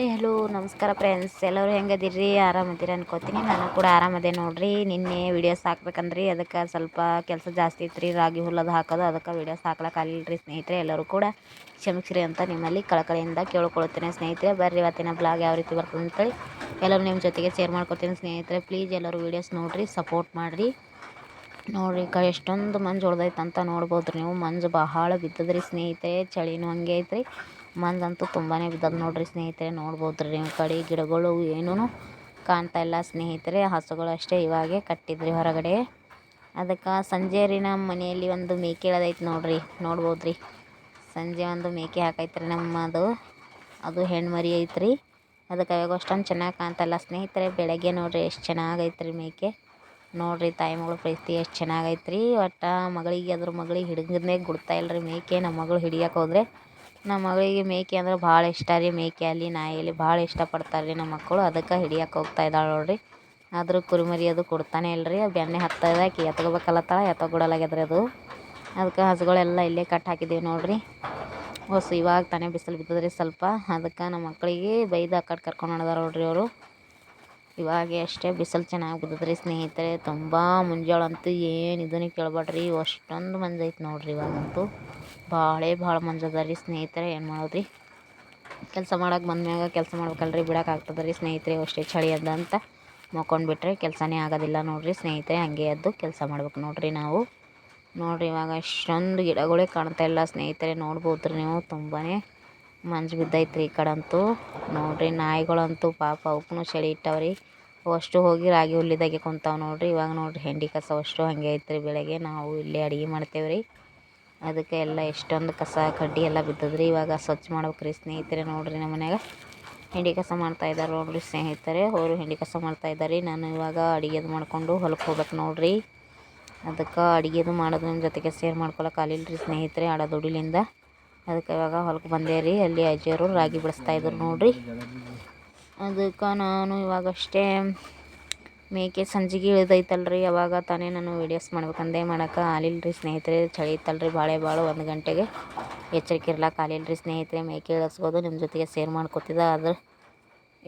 Hi, hello, ನಮಸ್ಕಾರ friends ಎಲ್ಲರೂ ಹೆಂಗದಿರ್ರಿ? ಆರಾಮದಿರಿ ಅನ್ಕೋತೀನಿ. ನಾನು ಕೂಡ ಆರಾಮದೆ ನೋಡ್ರಿ. ನಿನ್ನೆ ವೀಡಿಯೋಸ್ ಹಾಕ್ಬೇಕಂದ್ರಿ. ಅದಕ್ಕೆ ಸ್ವಲ್ಪ ಕೆಲಸ ಜಾಸ್ತಿ ಇತ್ತು ರೀ ರಾಗಿ ಹುಲ್ಲದು ಹಾಕೋದು. ಅದಕ್ಕೆ ವೀಡಿಯೋಸ್ ಹಾಕ್ಲಕ್ಕೆ ಆಗಲಿಲ್ಲ ಸ್ನೇಹಿತರೆ. ಎಲ್ಲರೂ ಕೂಡ ಕ್ಷಮಿಸ್ರಿ ಅಂತ ನಿಮ್ಮಲ್ಲಿ ಕಳಕಳಿಯಿಂದ ಕೇಳ್ಕೊಳ್ತೇನೆ ಸ್ನೇಹಿತರೆ. ಬರ್ರಿ ಇವತ್ತಿನ ಬ್ಲಾಗ್ ಯಾವ ರೀತಿ ಬರ್ತದೆ ಅಂತೇಳಿ ಎಲ್ಲರೂ ನಿಮ್ಮ ಜೊತೆಗೆ ಶೇರ್ ಮಾಡ್ಕೊತೀನಿ ಸ್ನೇಹಿತರೆ. ಪ್ಲೀಸ್ ಎಲ್ಲರೂ ವೀಡಿಯೋಸ್ ನೋಡಿರಿ ಸಪೋರ್ಟ್ ಮಾಡಿರಿ. ನೋಡ್ರಿ, ಕ ಎಷ್ಟೊಂದು ಮಂಜು ಉಳ್ದೈತಂತ ಅಂತ ನೋಡ್ಬೋದು ನೀವು. ಮಂಜು ಬಹಳ ಬಿದ್ದದ್ರಿ ಸ್ನೇಹಿತರೆ. ಚಳಿನೂ ಹಂಗೆ ಐತ್ರಿ. ಮಂಜಂತೂ ತುಂಬಾನೇ ಬಿದ್ದದ ನೋಡ್ರಿ ಸ್ನೇಹಿತರೆ ನೋಡ್ಬೋದು ರೀ ನಿಮ್ಮ ಕಡೆ ಗಿಡಗಳು ಏನೂ ಕಾಣ್ತಾ ಇಲ್ಲ ಸ್ನೇಹಿತರೆ, ಹಸುಗಳು ಅಷ್ಟೇ ಇವಾಗೆ ಕಟ್ಟಿದ್ರಿ ಹೊರಗಡೆ. ಅದಕ್ಕೆ ಸಂಜೆ ರೀ ನಮ್ಮ ಮನೆಯಲ್ಲಿ ಒಂದು ಮೇಕೆ ಇಳದೈತೆ ನೋಡ್ರಿ ನೋಡ್ಬೋದು ರೀ ಸಂಜೆ ಒಂದು ಮೇಕೆ ಹಾಕೈತ್ರಿ ನಮ್ಮದು, ಅದು ಹೆಣ್ಣು ಮರಿ ಐತ್ರಿ. ಅದಕ್ಕೆ ಅವಾಗ ಅಷ್ಟೊಂದು ಚೆನ್ನಾಗಿ ಕಾಣ್ತಲ್ಲ ಸ್ನೇಹಿತರೆ, ಬೆಳಗ್ಗೆ ನೋಡ್ರಿ ಎಷ್ಟು ಚೆನ್ನಾಗೈತ್ರಿ ಮೇಕೆ. ನೋಡ್ರಿ ತಾಯಿ ಮಗಳು ಪ್ರೀತಿ ಎಷ್ಟು ಚೆನ್ನಾಗೈತ್ರಿ. ಒಟ್ಟು ಮಗಳಿಗೆ ಅದ್ರ ಮಗಳಿಗೆ ಹಿಡಿದ್ರೆ ಗುಡ್ತಾ ರೀ ಮೇಕೆ ನಮ್ಮ ಮಗಳು ಹಿಡಿಯೋಕೆ ಹೋದ್ರೆ. ನಮ್ಮ ಮಗಳಿಗೆ ಮೇಕೆ ಅಂದ್ರೆ ಭಾಳ ಇಷ್ಟ ರೀ. ಮೇಕೆ ಅಲ್ಲಿ ನಾಯಿಯಲ್ಲಿ ಭಾಳ ಇಷ್ಟಪಡ್ತಾರೆ ರೀ ನಮ್ಮ ಮಕ್ಕಳು. ಅದಕ್ಕೆ ಹಿಡಿಯಕ್ಕೆ ಹೋಗ್ತಾ ಇದ್ದಾಳೆ ನೋಡಿರಿ. ಆದರೂ ಕುರಿಮರಿ ಅದು ಕೊಡ್ತಾನೆ ಬೆನ್ನೆ ಬೆಣ್ಣೆ ಹತ್ತದ ಆಕಿ ಎತ್ಕೋಬೇಕಲ್ಲತ್ತಾಳ ಎತ್ತಗೊಡಲಾಗ್ಯದ್ರಿ ಅದು. ಅದಕ್ಕೆ ಹಸುಗಳೆಲ್ಲ ಇಲ್ಲೇ ಕಟ್ ಹಾಕಿದ್ದೀವಿ ನೋಡಿರಿ. ಹೊಸ ಇವಾಗ ತಾನೇ ಬಿಸಿಲು ಬಿದ್ದದ್ರಿ ಸ್ವಲ್ಪ. ಅದಕ್ಕೆ ನಮ್ಮ ಮಕ್ಕಳಿಗೆ ಬೈದು ಆ ಕಡೆ ಕರ್ಕೊಂಡು ನೋಡಿದಾರೆ ನೋಡ್ರಿ ಅವರು. ಇವಾಗೆ ಅಷ್ಟೇ ಬಿಸಿಲು ಚೆನ್ನಾಗಿ ಬಿದ್ದದ್ರಿ ಸ್ನೇಹಿತರೆ. ತುಂಬ ಮುಂಜಾಳಂತೂ ಏನು ಇದನ್ನ ಕೇಳಬೇಡ್ರಿ ಅಷ್ಟೊಂದು ಮಂಜು ಐತೆ ನೋಡ್ರಿ ಇವಾಗಂತೂ. ಭಾಳ ಭಾಳ ಮಂಜು ಅದ ರೀ ಸ್ನೇಹಿತರೆ. ಏನು ಮಾಡೋದ್ರಿ? ಕೆಲಸ ಮಾಡೋಕೆ ಬಂದ್ಮ್ಯಾಗ ಕೆಲಸ ಮಾಡ್ಬೇಕಲ್ರಿ. ಬಿಡೋಕೆ ಆಗ್ತದೆ ರೀ ಸ್ನೇಹಿತರೆ. ಅಷ್ಟೇ ಚಳಿ ಅದ ಅಂತ ಮಕ್ಕೊಂಡ್ಬಿಟ್ರೆ ಕೆಲಸನೇ ಆಗೋದಿಲ್ಲ ನೋಡ್ರಿ ಸ್ನೇಹಿತರೆ. ಹಂಗೆ ಎದ್ದು ಕೆಲಸ ಮಾಡ್ಬೇಕು ನೋಡ್ರಿ ನಾವು. ನೋಡ್ರಿ ಇವಾಗ ಅಷ್ಟೊಂದು ಗಿಡಗಳೇ ಕಾಣ್ತಾ ಇಲ್ಲ ಸ್ನೇಹಿತರೆ. ನೋಡ್ಬೋದು ರೀ ನೀವು. ತುಂಬಾ ಮಂಜು ಬಿದ್ದೈತ್ರಿ ಈ ಕಡೆ ಅಂತೂ ನೋಡ್ರಿ ನಾಯಿಗಳಂತೂ ಪಾಪ ಅವಕ್ಕೂ ಚಳಿ ಇಟ್ಟವ್ರಿ. ಅಷ್ಟು ಹೋಗಿ ರಾಗಿ ಹುಲ್ಲಿದಾಗೆ ಕುಂತಾವೆ ನೋಡ್ರಿ. ಇವಾಗ ನೋಡಿರಿ ಹೆಂಡಿ ಕಸ ಅಷ್ಟು ಹಂಗೆ ಐತ್ರಿ ಬೆಳಗ್ಗೆ ನಾವು ಇಲ್ಲೇ ಅಡುಗೆ ಮಾಡ್ತೇವೆ ರೀ. ಅದಕ್ಕೆ ಎಲ್ಲ ಎಷ್ಟೊಂದು ಕಸ, ಕಡ್ಡಿ ಎಲ್ಲ ಬಿದ್ದದ್ರಿ. ಇವಾಗ ಸ್ವಚ್ಛ ಮಾಡ್ಬೇಕು ರೀ ಸ್ನೇಹಿತರೆ ನೋಡ್ರಿ ನಮ್ಮ ಮನ್ಯಾಗ. ಹಿಂಡಿ ಕಸ ಮಾಡ್ತಾ ಇದ್ದಾರೆ ನೋಡ್ರಿ ಸ್ನೇಹಿತರೆ. ಅವರು ಹಿಂಡಿ ಕಸ ಮಾಡ್ತಾ ಇದ್ದಾರೆ ನಾನು ಇವಾಗ ಅಡುಗೆದು ಮಾಡಿಕೊಂಡು ಹೊಲಕ್ಕೆ ಹೋಗ್ಬೇಕು ನೋಡ್ರಿ. ಅದಕ್ಕೆ ಅಡುಗೆದು ಮಾಡೋದು ನಿಮ್ಮ ಜೊತೆಗೆ ಶೇರ್ ಮಾಡ್ಕೊಳಕ್ಕೆ ಆಗಲಿಲ್ಲ ರೀ ಸ್ನೇಹಿತರೆ ಆಡೋ ದುಡಿಲಿಂದ ಅದಕ್ಕೆ ಇವಾಗ ಹೊಲಕ್ಕೆ ಬಂದೆ ರೀ ಅಲ್ಲಿ ಅಜ್ಜಿಯವರು ರಾಗಿ ಬಿಡಿಸ್ತಾ ಇದ್ರು ನೋಡ್ರಿ. ಅದಕ್ಕೆ ನಾನು ಇವಾಗಷ್ಟೇ ಮೇಕೆ ಸಂಜಿಗೆ ರೀ ಅವಾಗ ತಾನೇ ನಾನು ವೀಡಿಯೋಸ್ ಮಾಡ್ಬೇಕಂದೆ ಮಾಡೋಕೆ ಆಲಿಲ್ಲ ರೀ ಸ್ನೇಹಿತರೆ ಚಳಿ ಇತ್ತಲ್ರಿ ಭಾಳ ಭಾಳ ಒಂದು ಗಂಟೆಗೆ. ಎಚ್ಚರಿಕೆ ಇರ್ಲಾಕ ಆಲಿಲ್ಲ ರೀ ಸ್ನೇಹಿತರೆ, ಮೇಕೆ ಇಳಿಸ್ಬೋದು ನಿಮ್ಮ ಜೊತೆಗೆ ಶೇರ್ ಮಾಡ್ಕೊತಿದ್ದ ಆದ್ರೆ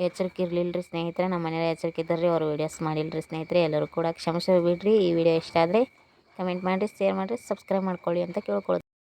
ಎಚ್ಚರಿಕೆ ಇರಲಿಲ್ಲ ರೀ ಸ್ನೇಹಿತರೆ, ನಮ್ಮ ಮನೇಲಿ ಎಚ್ಚರಿಕೆ ಇದ್ದಾರೆ ಅವರು ವೀಡಿಯೋಸ್ ಮಾಡಿಲ್ಲ ರೀ ಸ್ನೇಹಿತರೆ, ಎಲ್ಲರೂ ಕೂಡ ಕ್ಷಮಿಸಿ ಬಿಡ್ರಿ ಈ ವಿಡಿಯೋ ಇಷ್ಟ ಆದರೆ ಕಮೆಂಟ್ ಮಾಡಿರಿ ಶೇರ್ ಮಾಡಿರಿ ಸಬ್ಸ್ಕ್ರೈಬ್ ಮಾಡ್ಕೊಳ್ಳಿ ಅಂತ ಕೇಳ್ಕೊಳ್ತೀನಿ.